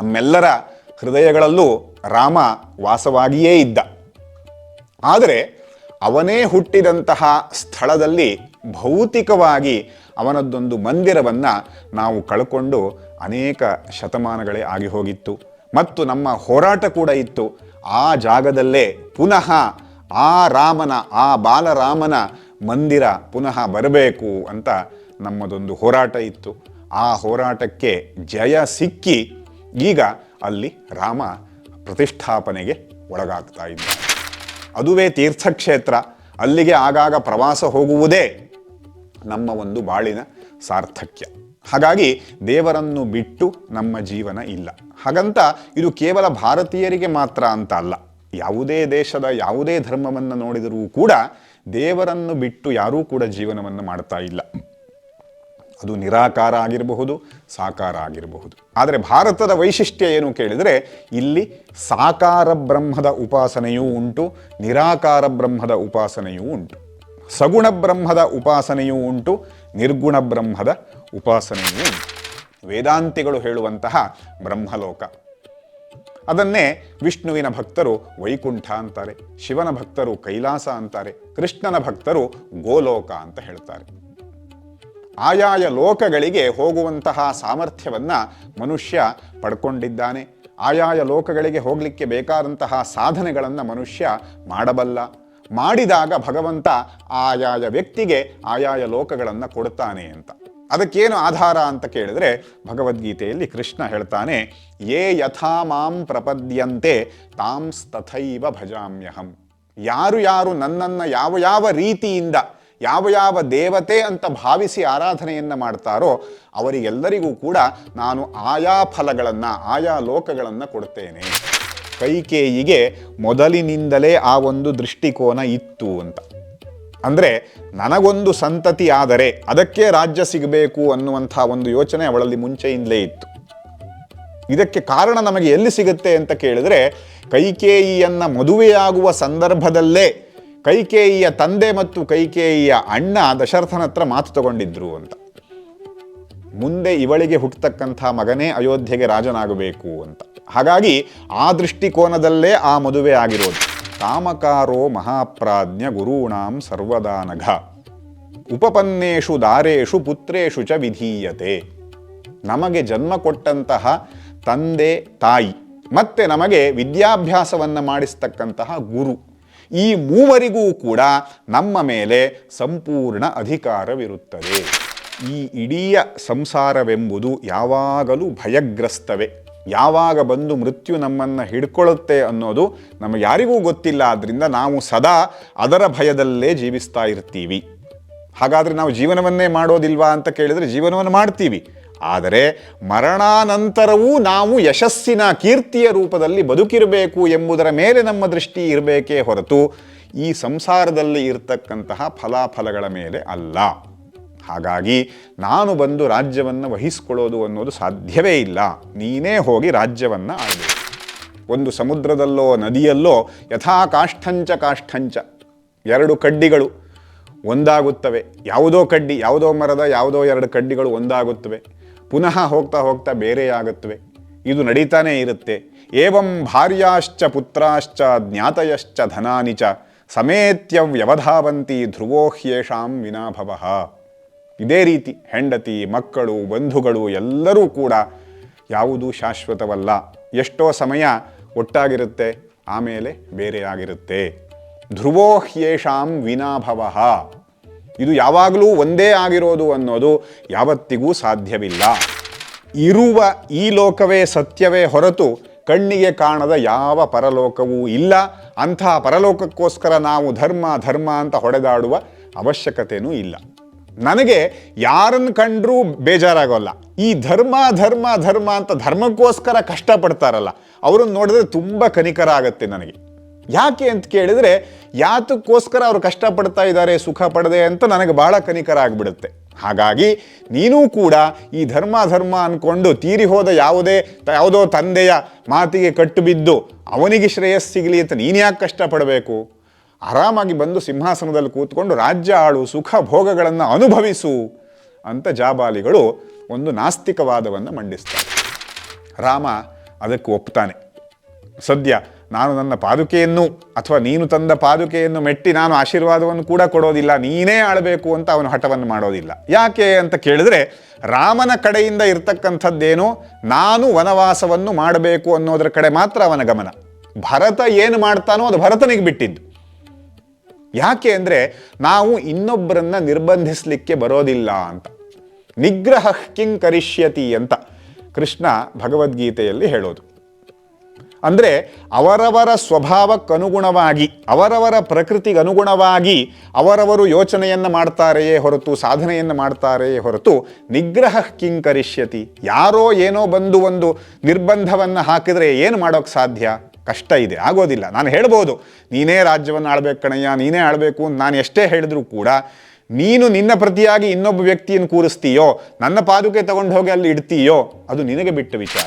ನಮ್ಮೆಲ್ಲರ ಹೃದಯಗಳಲ್ಲೂ ರಾಮ ವಾಸವಾಗಿಯೇ ಇದ್ದ. ಆದರೆ ಅವನೇ ಹುಟ್ಟಿದಂತಹ ಸ್ಥಳದಲ್ಲಿ ಭೌತಿಕವಾಗಿ ಅವನದ್ದೊಂದು ಮಂದಿರವನ್ನು ನಾವು ಕಳ್ಕೊಂಡು ಅನೇಕ ಶತಮಾನಗಳೇ ಆಗಿ ಹೋಗಿತ್ತು. ಮತ್ತು ನಮ್ಮ ಹೋರಾಟ ಕೂಡ ಇತ್ತು. ಆ ಜಾಗದಲ್ಲೇ ಪುನಃ ಆ ರಾಮನ, ಆ ಬಾಲರಾಮನ ಮಂದಿರ ಪುನಃ ಬರಬೇಕು ಅಂತ ನಮ್ಮದೊಂದು ಹೋರಾಟ ಇತ್ತು. ಆ ಹೋರಾಟಕ್ಕೆ ಜಯ ಸಿಕ್ಕಿ ಈಗ ಅಲ್ಲಿ ರಾಮ ಪ್ರತಿಷ್ಠಾಪನೆಗೆ ಒಳಗಾಗ್ತಾ ಇದ್ದಾನೆ. ಅದುವೇ ತೀರ್ಥಕ್ಷೇತ್ರ. ಅಲ್ಲಿಗೆ ಆಗಾಗ ಪ್ರವಾಸ ಹೋಗುವುದೇ ನಮ್ಮ ಒಂದು ಬಾಳಿನ ಸಾರ್ಥಕ್ಯ. ಹಾಗಾಗಿ ದೇವರನ್ನು ಬಿಟ್ಟು ನಮ್ಮ ಜೀವನ ಇಲ್ಲ. ಹಾಗಂತ ಇದು ಕೇವಲ ಭಾರತೀಯರಿಗೆ ಮಾತ್ರ ಅಂತ ಅಲ್ಲ. ಯಾವುದೇ ದೇಶದ ಯಾವುದೇ ಧರ್ಮವನ್ನು ನೋಡಿದರೂ ಕೂಡ ದೇವರನ್ನು ಬಿಟ್ಟು ಯಾರೂ ಕೂಡ ಜೀವನವನ್ನು ಮಾಡ್ತಾ ಇಲ್ಲ. ಅದು ನಿರಾಕಾರ ಆಗಿರಬಹುದು, ಸಾಕಾರ ಆಗಿರಬಹುದು. ಆದರೆ ಭಾರತದ ವೈಶಿಷ್ಟ್ಯ ಏನು ಕೇಳಿದರೆ, ಇಲ್ಲಿ ಸಾಕಾರ ಬ್ರಹ್ಮದ ಉಪಾಸನೆಯೂ ಉಂಟು, ನಿರಾಕಾರ ಬ್ರಹ್ಮದ ಉಪಾಸನೆಯೂ ಉಂಟು. ಸಗುಣ ಬ್ರಹ್ಮದ ಉಪಾಸನೆಯೂ ಉಂಟು, ನಿರ್ಗುಣ ಬ್ರಹ್ಮದ ಉಪಾಸನೆಯೂ ಉಂಟು. ವೇದಾಂತಿಗಳು ಹೇಳುವಂತಹ ಬ್ರಹ್ಮಲೋಕ. ಅದನ್ನೇ ವಿಷ್ಣುವಿನ ಭಕ್ತರು ವೈಕುಂಠ ಅಂತಾರೆ, ಶಿವನ ಭಕ್ತರು ಕೈಲಾಸ ಅಂತಾರೆ, ಕೃಷ್ಣನ ಭಕ್ತರು ಗೋಲೋಕ ಅಂತ ಹೇಳ್ತಾರೆ. ಆಯಾಯ ಲೋಕಗಳಿಗೆ ಹೋಗುವಂತಹ ಸಾಮರ್ಥ್ಯವನ್ನು ಮನುಷ್ಯ ಪಡ್ಕೊಂಡಿದ್ದಾನೆ. ಆಯಾಯ ಲೋಕಗಳಿಗೆ ಹೋಗಲಿಕ್ಕೆ ಬೇಕಾದಂತಹ ಸಾಧನೆಗಳನ್ನು ಮನುಷ್ಯ ಮಾಡಬಲ್ಲ. ಮಾಡಿದಾಗ ಭಗವಂತ ಆಯಾಯ ವ್ಯಕ್ತಿಗೆ ಆಯಾಯ ಲೋಕಗಳನ್ನು ಕೊಡ್ತಾನೆ ಅಂತ. ಅದಕ್ಕೇನು ಆಧಾರ ಅಂತ ಕೇಳಿದ್ರೆ ಭಗವದ್ಗೀತೆಯಲ್ಲಿ ಕೃಷ್ಣ ಹೇಳ್ತಾನೆ, ಯೇ ಯಥಾ ಮಾಂ ಪ್ರಪದ್ಯಂತೆ ತಾಂಸ್ತಥೈವ ಭಜಾಮ್ಯಹಂ. ಯಾರು ಯಾರು ನನ್ನನ್ನು ಯಾವ ಯಾವ ರೀತಿಯಿಂದ ಯಾವ ಯಾವ ದೇವತೆ ಅಂತ ಭಾವಿಸಿ ಆರಾಧನೆಯನ್ನು ಮಾಡ್ತಾರೋ ಅವರಿಗೆಲ್ಲರಿಗೂ ಕೂಡ ನಾನು ಆಯಾ ಫಲಗಳನ್ನು, ಆಯಾ ಲೋಕಗಳನ್ನು ಕೊಡ್ತೇನೆ. ಕೈಕೇಯಿಗೆ ಮೊದಲಿನಿಂದಲೇ ಆ ಒಂದು ದೃಷ್ಟಿಕೋನ ಇತ್ತು ಅಂತ. ಅಂದರೆ ನನಗೊಂದು ಸಂತತಿ ಆದರೆ ಅದಕ್ಕೆ ರಾಜ್ಯ ಸಿಗಬೇಕು ಅನ್ನುವಂಥ ಒಂದು ಯೋಚನೆ ಅವಳಲ್ಲಿ ಮುಂಚೆಯಿಂದಲೇ ಇತ್ತು. ಇದಕ್ಕೆ ಕಾರಣ ನಮಗೆ ಎಲ್ಲಿ ಸಿಗುತ್ತೆ ಅಂತ ಕೇಳಿದ್ರೆ ಕೈಕೇಯಿಯನ್ನ ಮದುವೆಯಾಗುವ ಸಂದರ್ಭದಲ್ಲೇ ಕೈಕೇಯಿಯ ತಂದೆ ಮತ್ತು ಕೈಕೇಯಿಯ ಅಣ್ಣ ದಶರಥನ ಹತ್ರ ಮಾತು ತಗೊಂಡಿದ್ರು ಅಂತ. ಮುಂದೆ ಇವಳಿಗೆ ಹುಟ್ಟತಕ್ಕಂಥ ಮಗನೇ ಅಯೋಧ್ಯೆಗೆ ರಾಜನಾಗಬೇಕು ಅಂತ. ಹಾಗಾಗಿ ಆ ದೃಷ್ಟಿಕೋನದಲ್ಲೇ ಆ ಮದುವೆ ಆಗಿರೋದು. ಕಾಮಕಾರೋ ಮಹಾಪ್ರಾಜ್ಞ ಗುರುಣಾಂ ಸರ್ವದಾನಘ ಉಪಪನ್ನೇಷು ದಾರೇಷು ಪುತ್ರೇಷು ಚ ವಿಧೀಯತೆ. ನಮಗೆ ಜನ್ಮ ಕೊಟ್ಟಂತಹ ತಂದೆ ತಾಯಿ, ಮತ್ತೆ ನಮಗೆ ವಿದ್ಯಾಭ್ಯಾಸವನ್ನು ಮಾಡಿಸ್ತಕ್ಕಂತಹ ಗುರು. ಈ ಮೂವರಿಗೂ ಕೂಡ ನಮ್ಮ ಮೇಲೆ ಸಂಪೂರ್ಣ ಅಧಿಕಾರವಿರುತ್ತದೆ. ಈ ಇಡೀ ಸಂಸಾರವೆಂಬುದು ಯಾವಾಗಲೂ ಭಯಗ್ರಸ್ತವೇ. ಯಾವಾಗ ಬಂದು ಮೃತ್ಯು ನಮ್ಮನ್ನು ಹಿಡ್ಕೊಳ್ಳುತ್ತೆ ಅನ್ನೋದು ನಮಗೆ ಯಾರಿಗೂ ಗೊತ್ತಿಲ್ಲ. ಆದ್ದರಿಂದ ನಾವು ಸದಾ ಅದರ ಭಯದಲ್ಲೇ ಜೀವಿಸ್ತಾ ಇರ್ತೀವಿ. ಹಾಗಾದರೆ ನಾವು ಜೀವನವನ್ನೇ ಮಾಡೋದಿಲ್ವಾ ಅಂತ ಕೇಳಿದರೆ ಜೀವನವನ್ನು ಮಾಡ್ತೀವಿ. ಆದರೆ ಮರಣಾನಂತರವೂ ನಾವು ಯಶಸ್ಸಿನ ಕೀರ್ತಿಯ ರೂಪದಲ್ಲಿ ಬದುಕಿರಬೇಕು ಎಂಬುದರ ಮೇಲೆ ನಮ್ಮ ದೃಷ್ಟಿ ಇರಬೇಕೇ ಹೊರತು ಈ ಸಂಸಾರದಲ್ಲಿ ಇರತಕ್ಕಂತಹ ಫಲಾಫಲಗಳ ಮೇಲೆ ಅಲ್ಲ. ಹಾಗಾಗಿ ನಾನು ಬಂದು ರಾಜ್ಯವನ್ನು ವಹಿಸ್ಕೊಳ್ಳೋದು ಅನ್ನೋದು ಸಾಧ್ಯವೇ ಇಲ್ಲ. ನೀನೇ ಹೋಗಿ ರಾಜ್ಯವನ್ನು ಆಳಬೇಕು. ಒಂದು ಸಮುದ್ರದಲ್ಲೋ, ನದಿಯಲ್ಲೋ ಯಥಾ ಕಾಷ್ಠಂಚ ಕಾಷ್ಠಂಚ ಎರಡು ಕಡ್ಡಿಗಳು ಒಂದಾಗುತ್ತವೆ. ಯಾವುದೋ ಕಡ್ಡಿ, ಯಾವುದೋ ಮರದ, ಯಾವುದೋ ಎರಡು ಕಡ್ಡಿಗಳು ಒಂದಾಗುತ್ತವೆ. ಪುನಃ ಹೋಗ್ತಾ ಹೋಗ್ತಾ ಬೇರೆಯಾಗುತ್ತವೆ. ಇದು ನಡೀತಾನೇ ಇರುತ್ತೆ. ಏವಂ ಭಾರ್ಯಾಶ್ಚ ಪುತ್ರಾಶ್ಚ ಜ್ಞಾತಯಶ್ಚ ಧನಾನಿಚ ಸಮೇತ್ಯ ವ್ಯವಧಾವಂತಿ ಧ್ರುವೋಹ್ಯೇಷಾಂ ವಿನಾಭವಃ. ಇದೇ ರೀತಿ ಹೆಂಡತಿ, ಮಕ್ಕಳು, ಬಂಧುಗಳು ಎಲ್ಲರೂ ಕೂಡ ಯಾವುದೂ ಶಾಶ್ವತವಲ್ಲ. ಎಷ್ಟೋ ಸಮಯ ಒಟ್ಟಾಗಿರುತ್ತೆ, ಆಮೇಲೆ ಬೇರೆಯಾಗಿರುತ್ತೆ. ಧ್ರುವೋಹ್ಯೇಷಾಂ ವಿನಾಭವಃ. ಇದು ಯಾವಾಗಲೂ ಒಂದೇ ಆಗಿರೋದು ಅನ್ನೋದು ಯಾವತ್ತಿಗೂ ಸಾಧ್ಯವಿಲ್ಲ. ಇರುವ ಈ ಲೋಕವೇ ಸತ್ಯವೇ ಹೊರತು ಕಣ್ಣಿಗೆ ಕಾಣದ ಯಾವ ಪರಲೋಕವೂ ಇಲ್ಲ. ಅಂಥ ಪರಲೋಕಕ್ಕೋಸ್ಕರ ನಾವು ಧರ್ಮ ಧರ್ಮ ಅಂತ ಹೊಡೆದಾಡುವ ಅವಶ್ಯಕತೆಯೂ ಇಲ್ಲ. ನನಗೆ ಯಾರನ್ನು ಕಂಡರೂ ಬೇಜಾರಾಗೋಲ್ಲ. ಈ ಧರ್ಮ ಧರ್ಮ ಧರ್ಮ ಅಂತ ಧರ್ಮಕ್ಕೋಸ್ಕರ ಕಷ್ಟಪಡ್ತಾರಲ್ಲ ಅವರನ್ನು ನೋಡಿದ್ರೆ ತುಂಬ ಕನಿಕರ ಆಗುತ್ತೆ ನನಗೆ. ಯಾಕೆ ಅಂತ ಕೇಳಿದರೆ ಯಾತಕ್ಕೋಸ್ಕರ ಅವರು ಕಷ್ಟಪಡ್ತಾ ಇದ್ದಾರೆ, ಸುಖ ಪಡದೆ ಅಂತ ನನಗೆ ಭಾಳ ಕನಿಕರ ಆಗಿಬಿಡುತ್ತೆ ಹಾಗಾಗಿ ನೀನೂ ಕೂಡ ಈ ಧರ್ಮ ಧರ್ಮ ಅಂದ್ಕೊಂಡು ತೀರಿ ಹೋದ ಯಾವುದೇ ಯಾವುದೋ ತಂದೆಯ ಮಾತಿಗೆ ಕಟ್ಟು ಬಿದ್ದು ಅವನಿಗೆ ಶ್ರೇಯಸ್ ಸಿಗಲಿ ಅಂತ ನೀನು ಯಾಕೆ ಕಷ್ಟಪಡಬೇಕು? ಆರಾಮಾಗಿ ಬಂದು ಸಿಂಹಾಸನದಲ್ಲಿ ಕೂತ್ಕೊಂಡು ರಾಜ್ಯ ಆಳು ಸುಖ ಭೋಗಗಳನ್ನು ಅನುಭವಿಸು ಅಂತ ಜಾಬಾಲಿಗಳು ಒಂದು ನಾಸ್ತಿಕವಾದವನ್ನು ಮಂಡಿಸ್ತಾರೆ. ರಾಮ ಅದಕ್ಕೆ ಒಪ್ತಾನೆ. ಸದ್ಯ ನಾನು ನನ್ನ ಪಾದುಕೆಯನ್ನು ಅಥವಾ ನೀನು ತಂದ ಪಾದುಕೆಯನ್ನು ಮೆಟ್ಟಿ ನಾನು ಆಶೀರ್ವಾದವನ್ನು ಕೂಡ ಕೊಡೋದಿಲ್ಲ, ನೀನೇ ಆಳಬೇಕು ಅಂತ ಅವನು ಹಠವನ್ನು ಮಾಡೋದಿಲ್ಲ. ಯಾಕೆ ಅಂತ ಕೇಳಿದ್ರೆ, ರಾಮನ ಕಡೆಯಿಂದ ಇರ್ತಕ್ಕಂಥದ್ದೇನು ನಾನು ವನವಾಸವನ್ನು ಮಾಡಬೇಕು ಅನ್ನೋದರ ಕಡೆ ಮಾತ್ರ ಅವನ ಗಮನ. ಭರತ ಏನು ಮಾಡ್ತಾನೋ ಅದು ಭರತನಿಗೆ ಬಿಟ್ಟಿದ್ದು. ಯಾಕೆ ಅಂದರೆ, ನಾವು ಇನ್ನೊಬ್ಬರನ್ನ ನಿರ್ಬಂಧಿಸಲಿಕ್ಕೆ ಬರೋದಿಲ್ಲ ಅಂತ. ನಿಗ್ರಹ ಕಿಂ ಕರಿಷ್ಯತಿ ಅಂತ ಕೃಷ್ಣ ಭಗವದ್ಗೀತೆಯಲ್ಲಿ ಹೇಳೋದು. ಅಂದರೆ ಅವರವರ ಸ್ವಭಾವಕ್ಕನುಗುಣವಾಗಿ, ಅವರವರ ಪ್ರಕೃತಿಗೆ ಅನುಗುಣವಾಗಿ ಅವರವರು ಯೋಚನೆಯನ್ನು ಮಾಡ್ತಾರೆಯೇ ಹೊರತು, ಸಾಧನೆಯನ್ನು ಮಾಡ್ತಾರೆಯೇ ಹೊರತು ನಿಗ್ರಹ ಕಿಂಕರಿಷ್ಯತಿ ಯಾರೋ ಏನೋ ಬಂದು ಒಂದು ನಿರ್ಬಂಧವನ್ನು ಹಾಕಿದರೆ ಏನು ಮಾಡೋಕ್ಕೆ ಸಾಧ್ಯ? ಕಷ್ಟ ಇದೆ, ಆಗೋದಿಲ್ಲ. ನಾನು ಹೇಳ್ಬೋದು, ನೀನೇ ರಾಜ್ಯವನ್ನು ಆಳ್ಬೇಕು ಕಣಯ್ಯ, ನೀನೇ ಆಳಬೇಕು ಅಂತ ನಾನು ಎಷ್ಟೇ ಹೇಳಿದರೂ ಕೂಡ ನೀನು ನಿನ್ನ ಪ್ರತಿಯಾಗಿ ಇನ್ನೊಬ್ಬ ವ್ಯಕ್ತಿಯನ್ನು ಕೂರಿಸ್ತೀಯೋ, ನನ್ನ ಪಾದುಕೆ ತಗೊಂಡು ಹೋಗಿ ಅಲ್ಲಿ ಇಡ್ತೀಯೋ, ಅದು ನಿನಗೆ ಬಿಟ್ಟ ವಿಚಾರ.